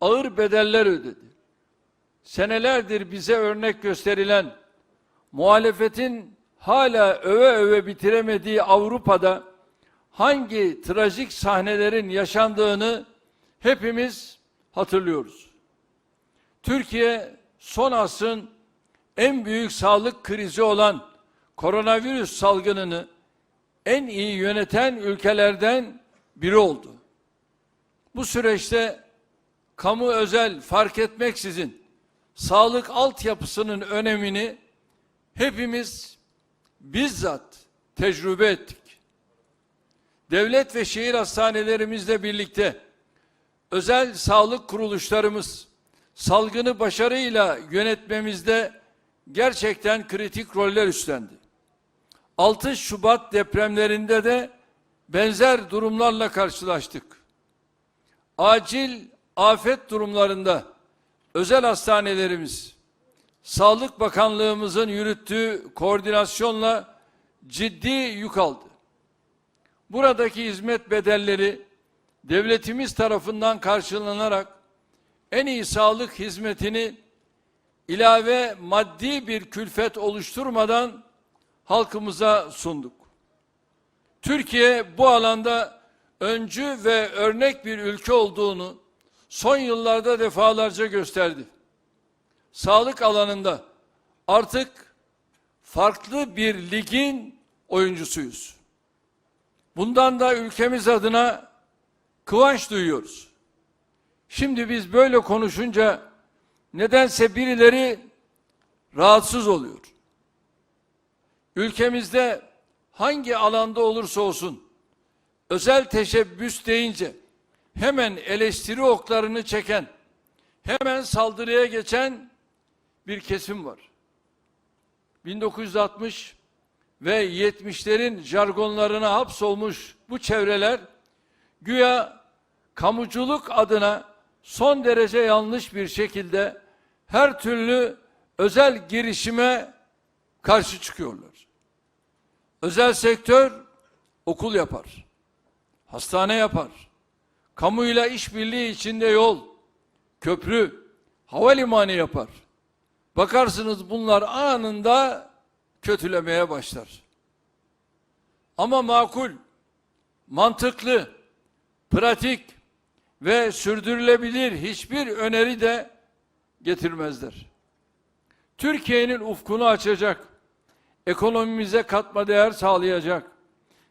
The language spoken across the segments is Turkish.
ağır bedeller ödedi. Senelerdir bize örnek gösterilen muhalefetin hala öve öve bitiremediği Avrupa'da hangi trajik sahnelerin yaşandığını hepimiz hatırlıyoruz. Türkiye son asrın en büyük sağlık krizi olan koronavirüs salgınını en iyi yöneten ülkelerden biri oldu. Bu süreçte kamu özel fark etmeksizin sağlık altyapısının önemini hepimiz bizzat tecrübe ettik. Devlet ve şehir hastanelerimizle birlikte özel sağlık kuruluşlarımız salgını başarıyla yönetmemizde gerçekten kritik roller üstlendi. 6 Şubat depremlerinde de benzer durumlarla karşılaştık. Acil afet durumlarında özel hastanelerimiz Sağlık Bakanlığımızın yürüttüğü koordinasyonla ciddi yük aldı. Buradaki hizmet bedelleri devletimiz tarafından karşılanarak en iyi sağlık hizmetini ilave maddi bir külfet oluşturmadan halkımıza sunduk. Türkiye bu alanda öncü ve örnek bir ülke olduğunu son yıllarda defalarca gösterdi. Sağlık alanında artık farklı bir ligin oyuncusuyuz. Bundan da ülkemiz adına kıvanç duyuyoruz. Şimdi biz böyle konuşunca nedense birileri rahatsız oluyor. Ülkemizde hangi alanda olursa olsun özel teşebbüs deyince hemen eleştiri oklarını çeken, hemen saldırıya geçen bir kesim var. 1960 ve 70'lerin jargonlarına hapsolmuş bu çevreler güya kamuculuk adına son derece yanlış bir şekilde her türlü özel girişime karşı çıkıyorlar. Özel sektör okul yapar, hastane yapar, kamuyla işbirliği içinde yol, köprü, havalimanı yapar. Bakarsınız bunlar anında kötülemeye başlar. Ama makul, mantıklı, pratik ve sürdürülebilir hiçbir öneri de getirmezler. Türkiye'nin ufkunu açacak, ekonomimize katma değer sağlayacak,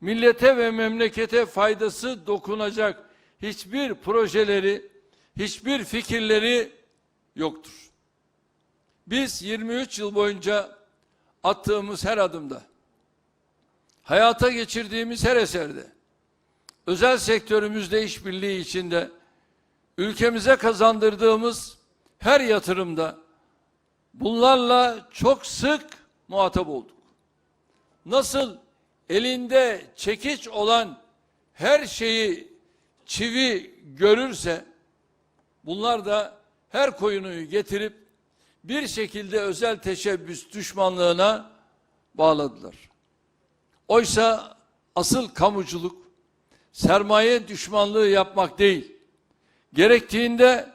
millete ve memlekete faydası dokunacak hiçbir projeleri, hiçbir fikirleri yoktur. Biz 23 yıl boyunca attığımız her adımda, hayata geçirdiğimiz her eserde, özel sektörümüzde işbirliği içinde, ülkemize kazandırdığımız her yatırımda bunlarla çok sık muhatap olduk. Nasıl elinde çekiç olan her şeyi çivi görürse bunlar da her koyunuyu getirip bir şekilde özel teşebbüs düşmanlığına bağladılar. Oysa asıl kamuculuk sermaye düşmanlığı yapmak değil. Gerektiğinde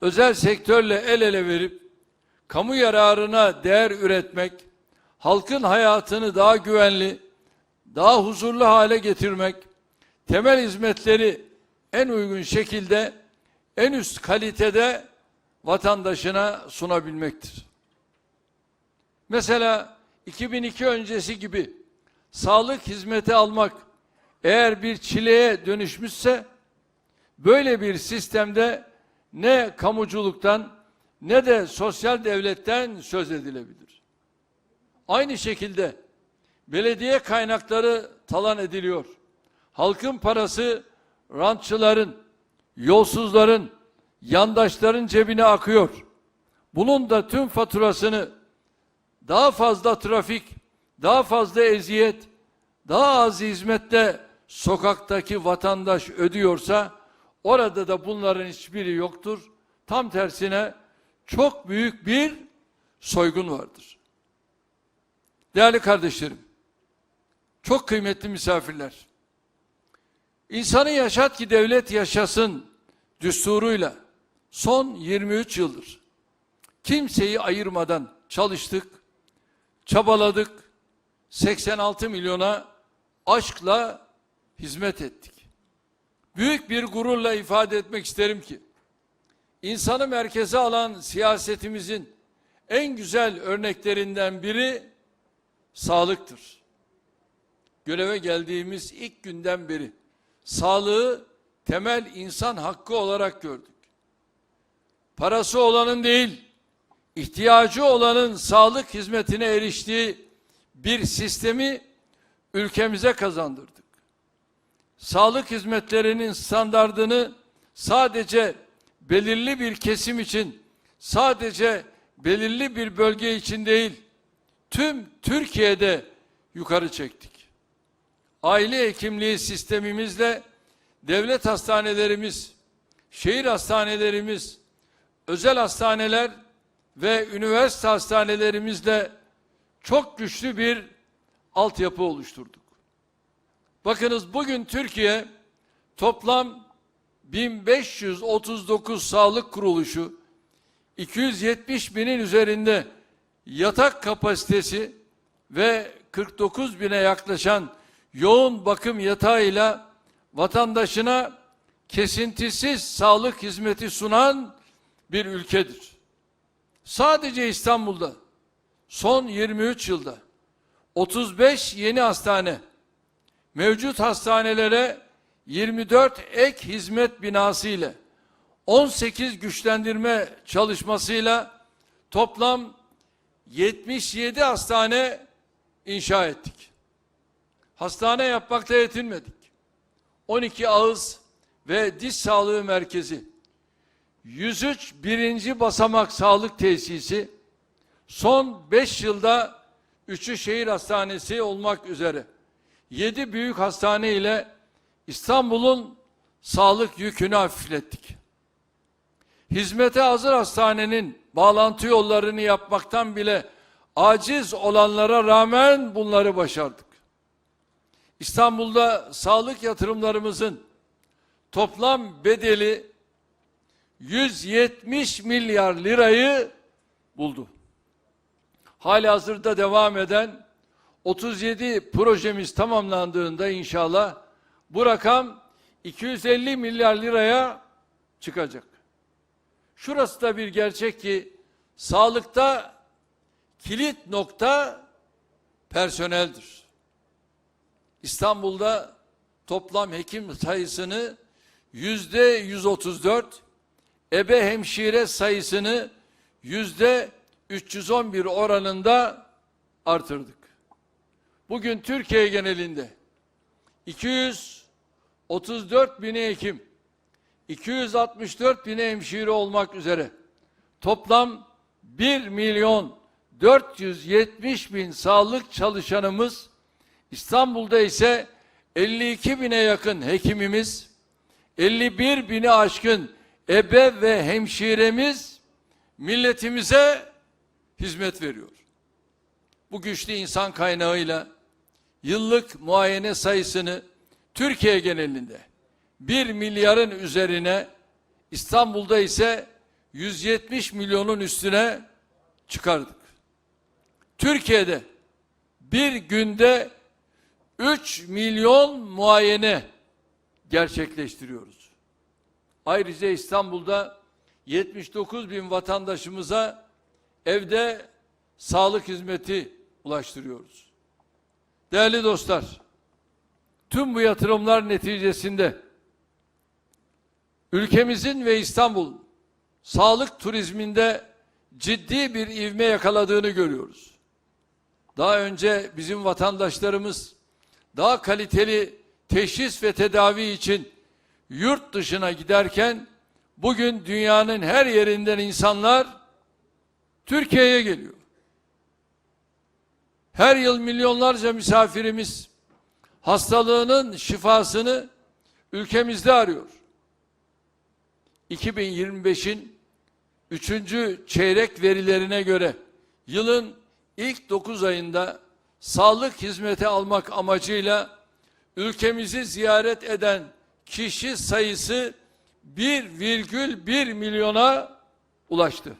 özel sektörle el ele verip kamu yararına değer üretmek, halkın hayatını daha güvenli, daha huzurlu hale getirmek, temel hizmetleri en uygun şekilde, en üst kalitede vatandaşına sunabilmektir. Mesela 2002 öncesi gibi sağlık hizmeti almak eğer bir çileye dönüşmüşse böyle bir sistemde ne kamuculuktan ne de sosyal devletten söz edilebilir. Aynı şekilde belediye kaynakları talan ediliyor. Halkın parası rantçıların, yolsuzların, yandaşların cebine akıyor. Bunun da tüm faturasını daha fazla trafik, daha fazla eziyet, daha az hizmette sokaktaki vatandaş ödüyorsa orada da bunların hiçbiri yoktur. Tam tersine çok büyük bir soygun vardır. Değerli kardeşlerim, çok kıymetli misafirler, insanı yaşat ki devlet yaşasın düsturuyla son 23 yıldır kimseyi ayırmadan çalıştık, çabaladık, 86 milyona aşkla hizmet ettik. Büyük bir gururla ifade etmek isterim ki, insanı merkeze alan siyasetimizin en güzel örneklerinden biri sağlıktır. Göreve geldiğimiz ilk günden beri sağlığı temel insan hakkı olarak gördük. Parası olanın değil, ihtiyacı olanın sağlık hizmetine eriştiği bir sistemi ülkemize kazandırdık. Sağlık hizmetlerinin standardını sadece belirli bir kesim için, sadece belirli bir bölge için değil, tüm Türkiye'de yukarı çektik. Aile hekimliği sistemimizle devlet hastanelerimiz, şehir hastanelerimiz, özel hastaneler ve üniversite hastanelerimizle çok güçlü bir altyapı oluşturduk. Bakınız bugün Türkiye toplam 1539 sağlık kuruluşu, 270 binin üzerinde yatak kapasitesi ve 49 bine yaklaşan yoğun bakım yatağıyla vatandaşına kesintisiz sağlık hizmeti sunan bir ülkedir. Sadece İstanbul'da son 23 yılda 35 yeni hastane, mevcut hastanelere 24 ek hizmet binası ile 18 güçlendirme çalışmasıyla toplam 77 hastane inşa ettik. Hastane yapmakta yetinmedik. 12 ağız ve diş sağlığı merkezi, 103 birinci basamak sağlık tesisi, son 5 yılda 3'ü şehir hastanesi olmak üzere 7 büyük hastane ile İstanbul'un sağlık yükünü hafiflettik. Hizmete hazır hastanenin bağlantı yollarını yapmaktan bile aciz olanlara rağmen bunları başardık. İstanbul'da sağlık yatırımlarımızın toplam bedeli 170 milyar lirayı buldu. Hali hazırda devam eden 37 projemiz tamamlandığında inşallah bu rakam 250 milyar liraya çıkacak. Şurası da bir gerçek ki sağlıkta kilit nokta personeldir. İstanbul'da toplam hekim sayısını yüzde 134, ebe hemşire sayısını yüzde 311 oranında artırdık. Bugün Türkiye genelinde 234 bini hekim, 264 bini hemşire olmak üzere toplam 1 milyon 470 bin sağlık çalışanımız İstanbul'da ise 52 bine yakın hekimimiz, 51 bini aşkın ebe ve hemşiremiz milletimize hizmet veriyor. Bu güçlü insan kaynağıyla yıllık muayene sayısını Türkiye genelinde 1 milyarın üzerine İstanbul'da ise 170 milyonun üstüne çıkardık. Türkiye'de bir günde 3 milyon muayene gerçekleştiriyoruz. Ayrıca İstanbul'da 79 bin vatandaşımıza evde sağlık hizmeti ulaştırıyoruz. Değerli dostlar, tüm bu yatırımlar neticesinde ülkemizin ve İstanbul sağlık turizminde ciddi bir ivme yakaladığını görüyoruz. Daha önce bizim vatandaşlarımız daha kaliteli teşhis ve tedavi için yurt dışına giderken bugün dünyanın her yerinden insanlar Türkiye'ye geliyor. Her yıl milyonlarca misafirimiz hastalığının şifasını ülkemizde arıyor. 2025'in üçüncü çeyrek verilerine göre yılın ilk 9 ayında sağlık hizmeti almak amacıyla ülkemizi ziyaret eden kişi sayısı 1,1 milyona ulaştı.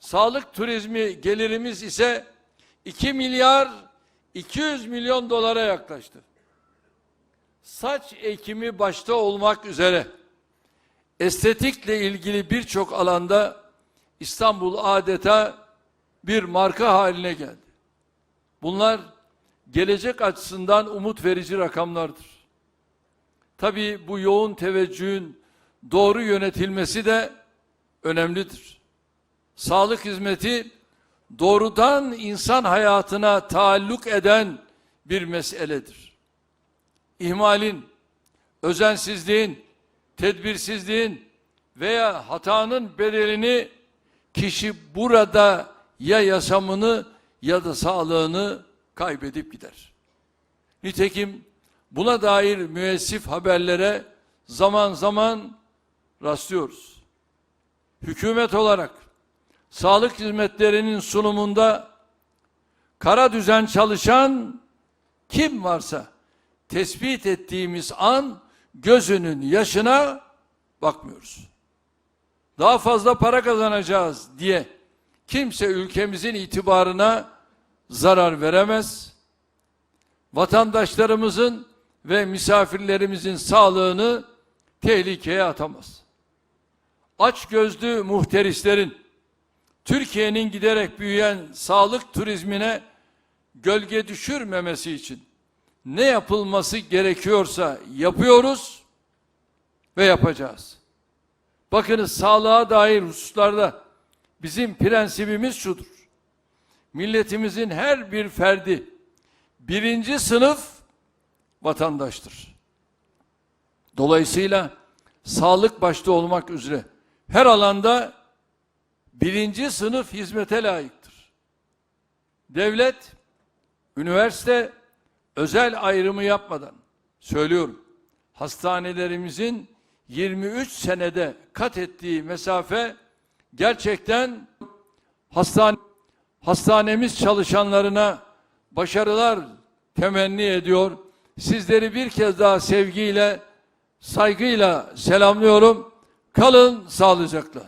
Sağlık turizmi gelirimiz ise 2 milyar 200 milyon dolara yaklaştı. Saç ekimi başta olmak üzere estetikle ilgili birçok alanda İstanbul adeta bir marka haline geldi. Bunlar gelecek açısından umut verici rakamlardır. Tabii bu yoğun teveccühün doğru yönetilmesi de önemlidir. Sağlık hizmeti doğrudan insan hayatına taalluk eden bir meseledir. İhmalin, özensizliğin, tedbirsizliğin veya hatanın bedelini kişi burada ya yaşamını ya da sağlığını kaybedip gider. Nitekim buna dair müessif haberlere zaman zaman rastlıyoruz. Hükümet olarak sağlık hizmetlerinin sunumunda kara düzen çalışan kim varsa tespit ettiğimiz an gözünün yaşına bakmıyoruz. Daha fazla para kazanacağız diye kimse ülkemizin itibarına zarar veremez. Vatandaşlarımızın ve misafirlerimizin sağlığını tehlikeye atamaz. Aç gözlü muhterislerin Türkiye'nin giderek büyüyen sağlık turizmine gölge düşürmemesi için ne yapılması gerekiyorsa yapıyoruz ve yapacağız. Bakınız sağlığa dair hususlarda bizim prensibimiz şudur. Milletimizin her bir ferdi birinci sınıf vatandaştır. Dolayısıyla sağlık başta olmak üzere her alanda birinci sınıf hizmete layıktır. Devlet, üniversite, özel ayrımı yapmadan söylüyorum. Hastanelerimizin 23 senede kat ettiği mesafe gerçekten hastane hastanemiz çalışanlarına başarılar temenni ediyor. Sizleri bir kez daha sevgiyle, saygıyla selamlıyorum. Kalın sağlıcakla.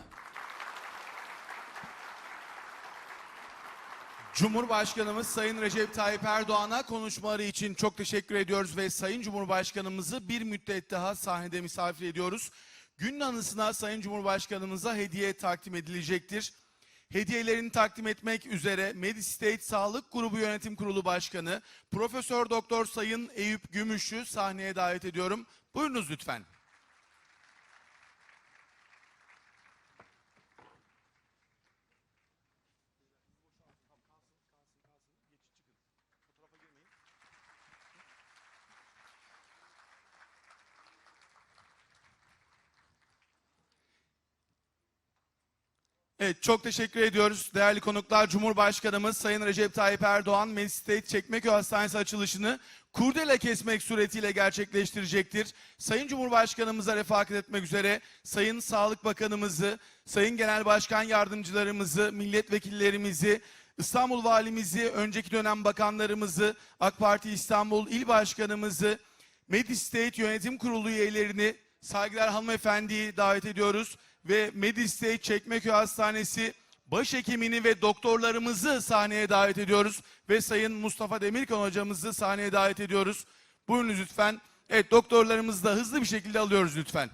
Cumhurbaşkanımız Sayın Recep Tayyip Erdoğan'a konuşmaları için çok teşekkür ediyoruz ve Sayın Cumhurbaşkanımızı bir müddet daha sahnede misafir ediyoruz. Günün anısına Sayın Cumhurbaşkanımıza hediye takdim edilecektir. Hediyelerini takdim etmek üzere Medistate Sağlık Grubu Yönetim Kurulu Başkanı Profesör Doktor Sayın Eyüp Gümüş'ü sahneye davet ediyorum. Buyurunuz lütfen. Evet çok teşekkür ediyoruz değerli konuklar. Cumhurbaşkanımız Sayın Recep Tayyip Erdoğan Medistate Çekmeköy Hastanesi açılışını kurdele kesmek suretiyle gerçekleştirecektir. Sayın Cumhurbaşkanımıza refakat etmek üzere Sayın Sağlık Bakanımızı, Sayın Genel Başkan Yardımcılarımızı, milletvekillerimizi, İstanbul Valimizi, önceki dönem bakanlarımızı, AK Parti İstanbul İl Başkanımızı, Medistate Yönetim Kurulu üyelerini, saygılar hanımefendiyi davet ediyoruz ve Medistate Çekmeköy Hastanesi başhekimini ve doktorlarımızı sahneye davet ediyoruz ve Sayın Mustafa Demirkan hocamızı sahneye davet ediyoruz. Buyurunuz lütfen. Evet doktorlarımızı da hızlı bir şekilde alıyoruz lütfen.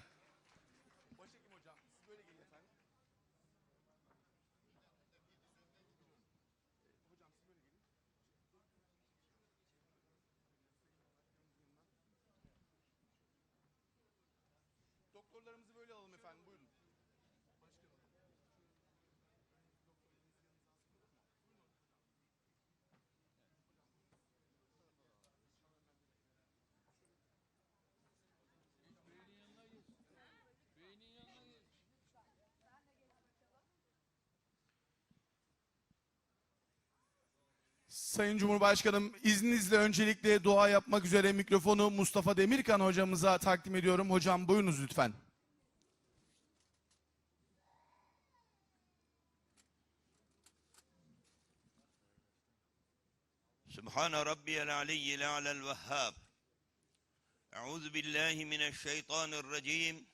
Sayın Cumhurbaşkanım izninizle öncelikle dua yapmak üzere mikrofonu Mustafa Demirkan hocamıza takdim ediyorum. Hocam buyurunuz lütfen. سبحان ربي العلي الأعلى الوهاب أعوذ بالله من الشيطان الرجيم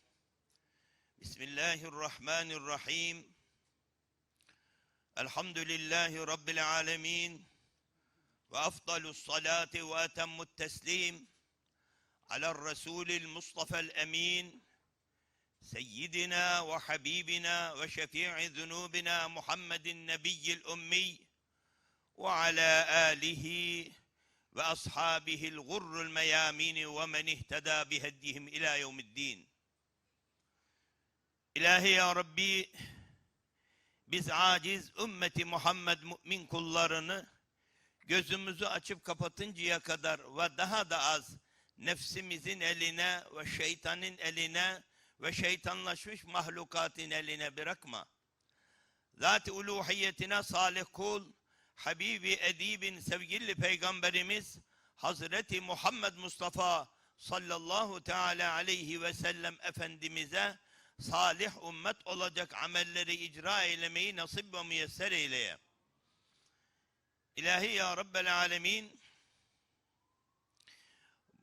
بسم الله الرحمن الرحيم الحمد لله رب العالمين وأفضل الصلاة وأتم التسليم على الرسول المصطفى الأمين سيدنا وحبيبنا وشفيع ذنوبنا محمد النبي الأمي وعلى آله وأصحابه الغر الميامين ومن اهتدى بهديهم إلى يوم الدين. İlahi ya Rabbi biz aciz ümmeti Muhammed mümin kullarını gözümüzü açıp kapatıncaya kadar ve daha da az nefsimizin eline ve şeytanın eline ve şeytanlaşmış mahlukatın eline bırakma. Zat-ı uluhiyetine salih kul, Habibi edibin sevgili peygamberimiz Hazreti Muhammed Mustafa sallallahu teala aleyhi ve sellem efendimize salih ümmet olacak amelleri icra eylemeyi nasip ve müyesser eyleye. İlahi ya Rabbel Alemin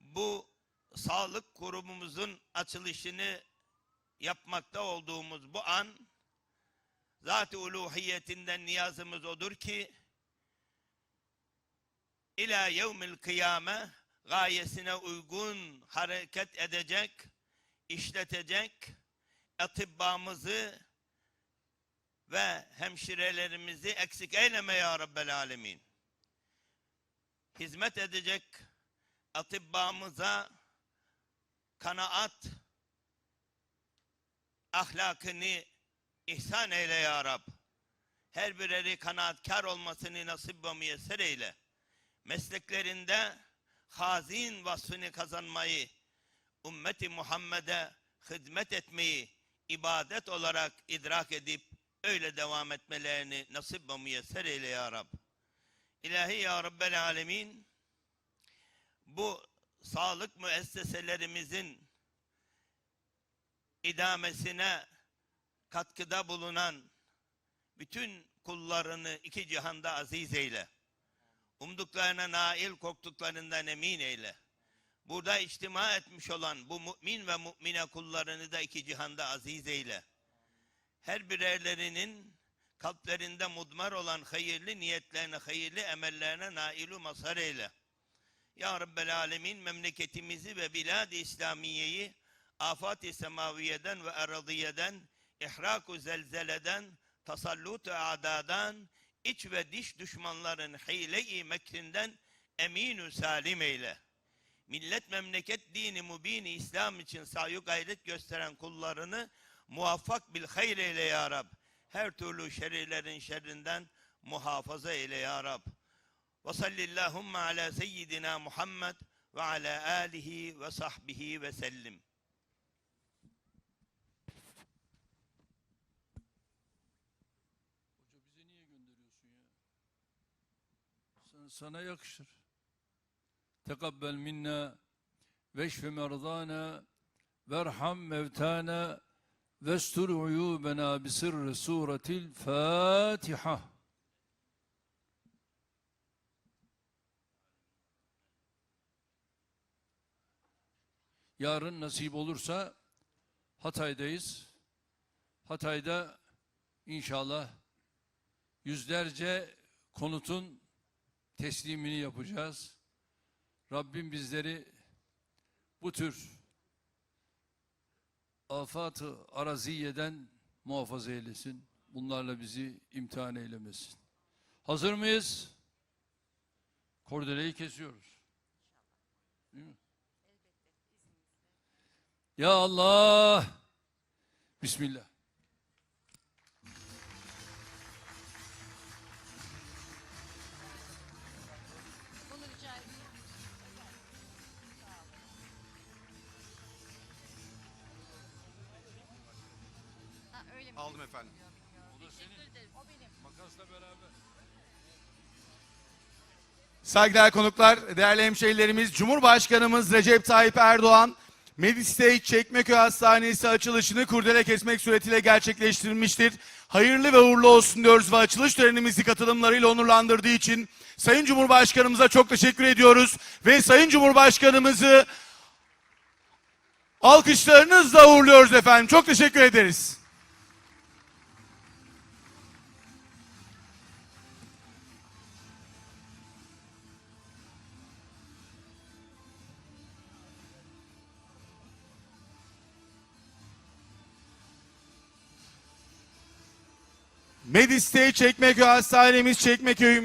bu sağlık kurumumuzun açılışını yapmakta olduğumuz bu an zat-ı uluhiyetinden niyazımız odur ki ila yevmil kıyame gayesine uygun hareket edecek, işletecek atibbamızı ve hemşirelerimizi eksik eyleme ya Rabbel Alemin. Hizmet edecek atibbamıza kanaat ahlakını ihsan eyle ya Rab. Her bireri kanaatkar olmasını nasip ve müyesser eyle. Mesleklerinde hazin vasfını kazanmayı, ümmeti Muhammed'e hizmet etmeyi ibadet olarak idrak edip öyle devam etmelerini nasip ve müyesser eyle ya Rab. İlahi ya Rabbel Alemin bu sağlık müesseselerimizin idamesine katkıda bulunan bütün kullarını iki cihanda aziz eyle. Umduklarına nail korktuklarından emin eyle. Burada içtima etmiş olan bu mümin ve mümine kullarını da iki cihanda aziz eyle. Her birerlerinin kalplerinde mudmar olan hayırlı niyetlerine, hayırlı emellerine nailu mazhar eyle. Ya Rabbel Alemin memleketimizi ve bilad-i İslamiye'yi afat-ı semaviyeden ve eradiyeden, ihrak-ı zelzeleden, tasallut-ı adadan, iç ve dış düşmanların hile-i mekrinden emin-ü salim eyle. Millet memleket dini mubini İslam için sayu gayret gösteren kullarını muvaffak bil hayr eyle ya Rab. Her türlü şerrilerin şerrinden muhafaza eyle ya Rab. Ve sallillahumma ala seyyidina Muhammed ve ala alihi ve sahbihi ve sellim. Sana yakışır. Tekabbel minna veşfi merdana verham mevtana vestur uyubena bisirri suretil Fatiha. Yarın nasip olursa Hatay'dayız. Hatay'da inşallah yüzlerce konutun teslimini yapacağız. Rabbim bizleri bu tür afat-ı araziyeden muhafaza eylesin. Bunlarla bizi imtihan eylemesin. Hazır mıyız? Kordeleyi kesiyoruz. Değil? Ya Allah! Bismillah. Aldım efendim. Teşekkür ederim. O benim. Makasla beraber. Saygıdeğer konuklar, değerli hemşehrilerimiz, Cumhurbaşkanımız Recep Tayyip Erdoğan, Medistate Çekmeköy Hastanesi açılışını kurdele kesmek suretiyle gerçekleştirmiştir. Hayırlı ve uğurlu olsun diyoruz ve açılış törenimizi katılımlarıyla onurlandırdığı için Sayın Cumhurbaşkanımıza çok teşekkür ediyoruz ve Sayın Cumhurbaşkanımızı Alkışlarınızla uğurluyoruz efendim. Çok teşekkür ederiz. Medistate Çekmeköy Hastanemiz Çekmeköy